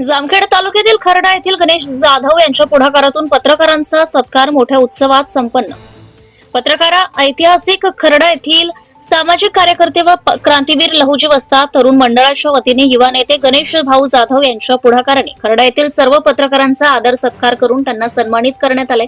जामखेड तालुक्यातील खर्डा येथील गणेश जाधव यांच्या पुढाकारातून पत्रकारांचा सत्कार मोठ्या उत्सवात संपन्न. पत्रकारा ऐतिहासिक खर्डा येथील सामाजिक कार्यकर्ते व क्रांतीवीर लहुजी वस्ता तरुण मंडळाच्या वतीने युवा नेते गणेश भाऊ जाधव यांच्या पुढाकाराने खर्डा येथील सर्व पत्रकारांचा आदर सत्कार करून त्यांना सन्मानित करण्यात आले.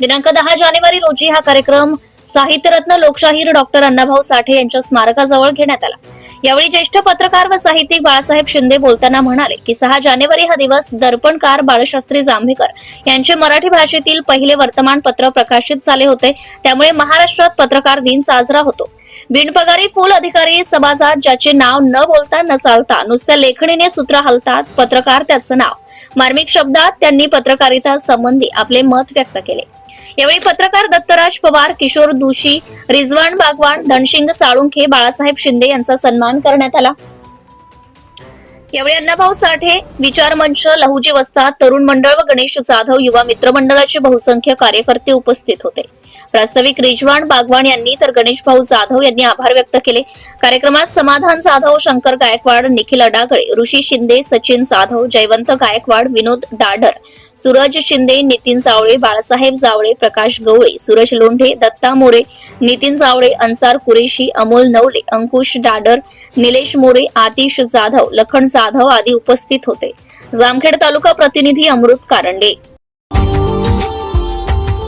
दिनांक दहा जानेवारी रोजी हा कार्यक्रम साहित्यरत्न लोकशाहीर डॉक्टर अण्णाभाऊ साठे यांच्या स्मारकाजवळ घेण्यात आला. यावेळी ज्येष्ठ पत्रकार व साहित्यिक बाळासाहेब शिंदे बोलताना म्हणाले की सहा जानेवारी हा दिवस दर्पणकार बाळशास्त्री जांभेकर यांचे मराठी भाषेतील पहिले वर्तमानपत्र प्रकाशित झाले होते. त्यामुळे महाराष्ट्रात पत्रकार दिन साजरा होतो. बिनपगारी फुल अधिकारी समाजात ज्याचे नाव न बोलता न चालता नुसत्या लेखणीने सूत्र हलतात पत्रकार त्याचं नाव. मार्मिक शब्दात त्यांनी पत्रकारिता संबंधी आपले मत व्यक्त केले. यावेळी पत्रकार दत्तराज पवार किशोर दोषी रिजवान बागवान धनशिंग साळुंखे बाळासाहेब शिंदे यांचा सन्मान करण्यात आला. यावेळी अण्णाभाऊ साठे विचार मंच लहुजी वस्ताद तरुण मंडळ व गणेश जाधव युवा मित्र मंडळाचे बहुसंख्य कार्यकर्ते उपस्थित होते. प्रास्ताविक रिजवान बागवान यांनी तर गणेश भाऊ जाधव यांनी आभार व्यक्त केले. कार्यक्रमात समाधान जाधव शंकर गायकवाड निखिल अडागळे ऋषी शिंदे सचिन जाधव जयवंत गायकवाड विनोद डाडर सूरज शिंदे नितीन जावळे बाळासाहेब जावळे प्रकाश गवळे सूरज लोंढे दत्ता मोरे नितीन जावळे अन्सार कुरेशी अमोल नवले अंकुश डाडर निलेश मोरे आतिश जाधव लखन जाधव आदी उपस्थित होते. जामखेड तालुका प्रतिनिधी अमृत कारंडे.